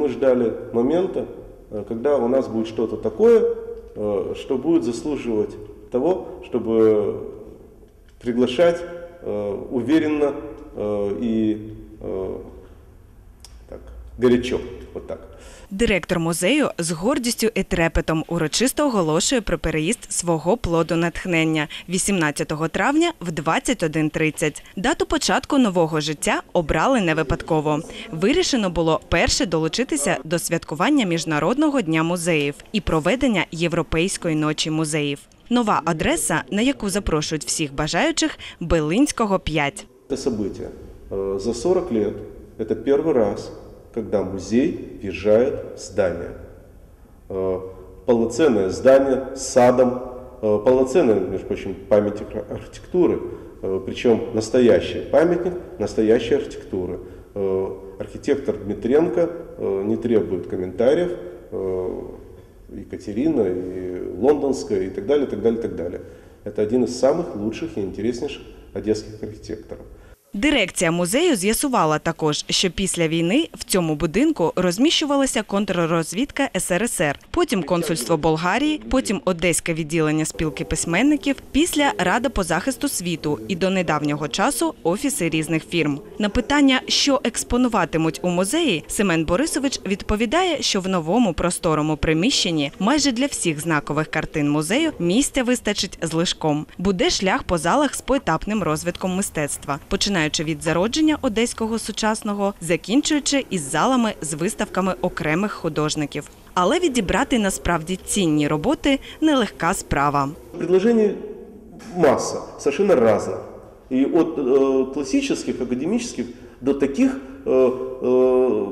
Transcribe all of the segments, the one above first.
Мы ждали момента, э, когда у нас будет что-то такое, э, что будет заслуживать того, чтобы приглашать э, уверенно и горячо. Вот так. Директор музею з гордістю і трепетом урочисто оголошує про переїзд свого плоду натхнення 18 травня в 21.30. Дату початку нового життя обрали не випадково. Вирішено було перше долучитися до святкування Міжнародного дня музеїв і проведення Європейської ночі музеїв. Нова адреса, на яку запрошують всіх бажаючих, Белинського 5. Это событие. Э, За 40 лет это первый раз, Когда музей въезжает в здание. Э, Полноценное здание с садом, э, полноценный, между прочим, памятник ар- архитектуры, э, причем настоящий памятник настоящей архитектуры. Архитектор Дмитренко не требует комментариев, Екатерина, и Лондонская, и так далее, так далее, так далее. Это один из самых лучших и интереснейших одесских архитекторов. Дирекція музею з'ясувала також, що після війни в цьому будинку розміщувалася контррозвідка СРСР, потім консульство Болгарії, потім Одеське відділення спілки письменників, після Рада по захисту світу і до недавнього часу офіси різних фірм. На питання, що експонуватимуть у музеї, Семен Борисович відповідає, що в новому просторому приміщенні майже для всіх знакових картин музею місця вистачить з лишком. Буде шлях по залах з поетапним розвитком мистецтва, починаючи від зародження одеського сучасного, закінчуючи із залами з виставками окремих художників. Але відібрати насправді цінні роботи нелегка справа. Предложений масса, совершенно разных. И от э, классических, академических до таких э, э,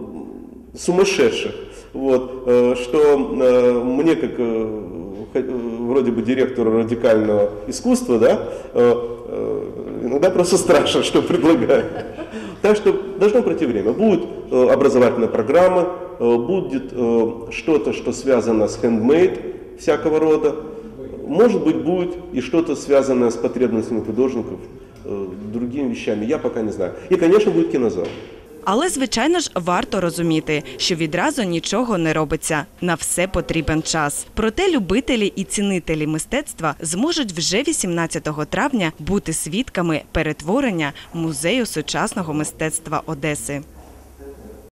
сумасшедших, вот, э, что э, мне как э, хо- э, вроде бы директору радикального искусства, да, э, э, иногда просто страшно, что предлагают. Так что должно пройти время. Будет э, образовательная программа, э, будет э, что-то, что связано с handmade всякого рода. Может быть, будет и что-то связанное с потребностями художников, э, другими вещами. Я пока не знаю. И, конечно, будет кинозал. Але, звичайно ж, варто розуміти, що відразу нічого не робиться. На все потрібен час. Проте любителі і цінителі мистецтва зможуть вже 18 травня бути свідками перетворення музею сучасного мистецтва Одеси.